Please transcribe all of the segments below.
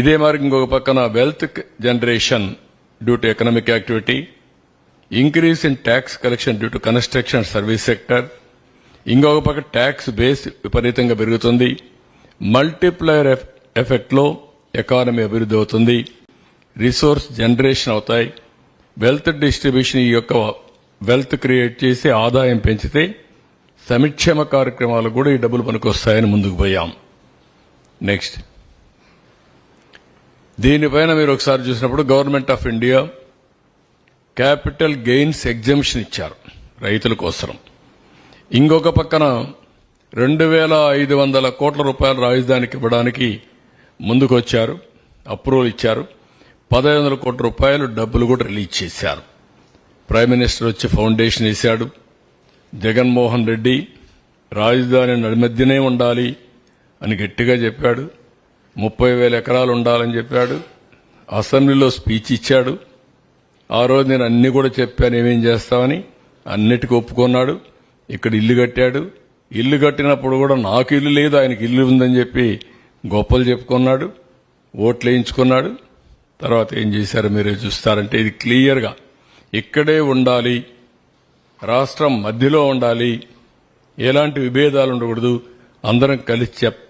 ఇదే మరి ఇంకొక పక్కన wealth generation due to economic activity increase in tax collection due to construction service sector ఇంకొక పక్క ట్యాక్స్ బేస్ విపరీతంగా పెరుగుతుంది మల్టిప్లయర్ ఎఫెక్ట్లో ఎకానమీ అభివృద్ధి అవుతుంది రిసోర్స్ జనరేషన్ అవుతాయి వెల్త్ డిస్ట్రిబ్యూషన్ ఈ యొక్క వెల్త్ క్రియేట్ చేసి ఆదాయం పెంచితే సంక్షేమ కార్యక్రమాలు కూడా ఈ డబ్బులు మనకు వస్తాయని ముందుకు పోయాం. నెక్స్ట్ దీనిపైన మీరు ఒకసారి చూసినప్పుడు government of India capital gains exemption ఇచ్చారు రైతుల కోసం ఇంకొక పక్కన రెండు వేల ఐదు వందల కోట్ల రూపాయల రాజధానికి ఇవ్వడానికి ముందుకొచ్చారు అప్రూవల్ ఇచ్చారు. పదహైదు వందల కోట్ల రూపాయలు డబ్బులు కూడా రిలీజ్ చేశారు. ప్రైమ్ మినిస్టర్ వచ్చి ఫౌండేషన్ వేశాడు. జగన్మోహన్ రెడ్డి రాజధాని నడిమధ్యనే ఉండాలి అని గట్టిగా చెప్పాడు. ముప్పై వేల ఎకరాలు ఉండాలని చెప్పాడు. అసెంబ్లీలో స్పీచ్ ఇచ్చాడు. ఆ రోజు నేను అన్ని కూడా చెప్పాను ఏమేం చేస్తామని. అన్నిటికీ ఒప్పుకున్నాడు. ఇక్కడ ఇల్లు కట్టాడు. ఇల్లు కట్టినప్పుడు కూడా నాకు ఇల్లు లేదు ఆయనకి ఇల్లు ఉందని చెప్పి గొప్పలు చెప్పుకున్నాడు. ఓట్లు వేయించుకున్నాడు. తర్వాత ఏం చేశారు మీరే చూస్తారంటే ఇది క్లియర్గా ఇక్కడే ఉండాలి. రాష్ట్రం మధ్యలో ఉండాలి. ఎలాంటి విభేదాలు ఉండకూడదు. అందరం కలిసి చెప్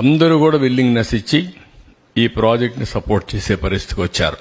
అందరూ కూడా విల్లింగ్నెస్ ఇచ్చి ఈ ప్రాజెక్ట్ని సపోర్ట్ చేసే పరిస్థితికి వచ్చారు.